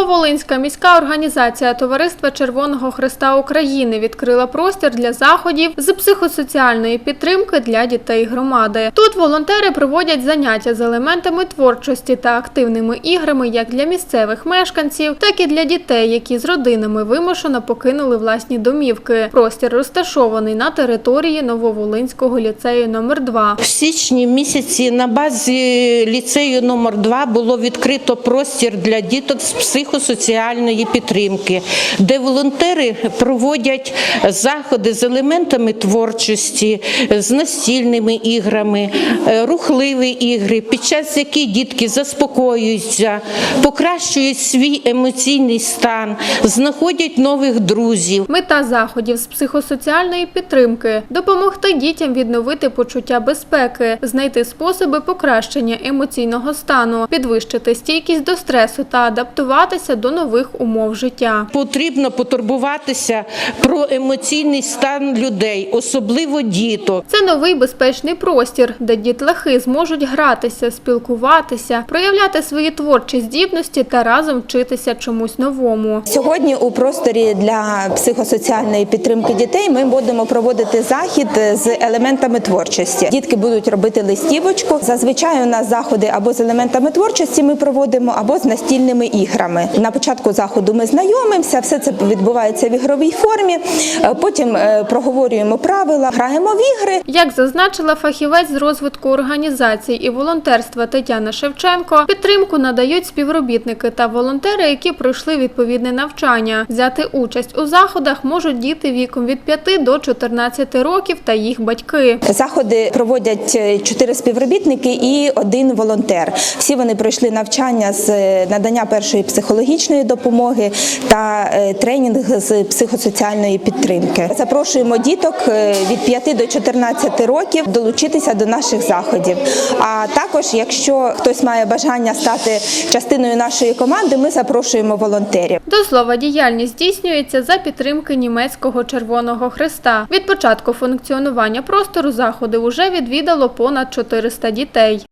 Нововолинська міська організація Товариства Червоного Христа України відкрила простір для заходів з психосоціальної підтримки для дітей громади. Тут волонтери проводять заняття з елементами творчості та активними іграми як для місцевих мешканців, так і для дітей, які з родинами вимушено покинули власні домівки. Простір розташований на території Нововолинського ліцею номер 2 В січні місяці на базі ліцею номер 2 було відкрито простір для діток з психосоціальної підтримки, де волонтери проводять заходи з елементами творчості, з настільними іграми, е, рухливі ігри, під час яких дітки заспокоюються, покращують свій емоційний стан, знаходять нових друзів. Мета заходів з психосоціальної підтримки допомогти дітям відновити почуття безпеки, знайти способи покращення емоційного стану, підвищити стійкість до стресу та адаптуватися до нових умов життя. Потрібно потурбуватися про емоційний стан людей, особливо діток. Це новий безпечний простір, де дітлахи зможуть гратися, спілкуватися, проявляти свої творчі здібності та разом вчитися чомусь новому. Сьогодні у просторі для психосоціальної підтримки дітей ми будемо проводити захід з елементами творчості. Дітки будуть робити листівочку. Зазвичай у нас заходи або з елементами творчості ми проводимо, або з настільними іграми. На початку заходу ми знайомимося, все це відбувається в ігровій формі. Е, Потім е, проговорюємо правила, граємо в ігри. Як зазначила фахівець з розвитку організацій і волонтерства Тетяна Шевченко, підтримку надають співробітники та волонтери, які пройшли відповідне навчання. Взяти участь у заходах можуть діти віком від 5 до 14 років та їх батьки. Заходи проводять е, чотири співробітники і один волонтер. Всі вони пройшли навчання з надання першої психологічної допомоги та е, тренінг з психосоціальної підтримки. Запрошуємо діток е, від 5 до 14 років долучитися до наших заходів. А також, якщо хтось має бажання стати частиною нашої команди, ми запрошуємо волонтерів. До слова, діяльність здійснюється за підтримки німецького Червоного Христа. Від початку функціонування простору заходи уже відвідало понад 400 дітей.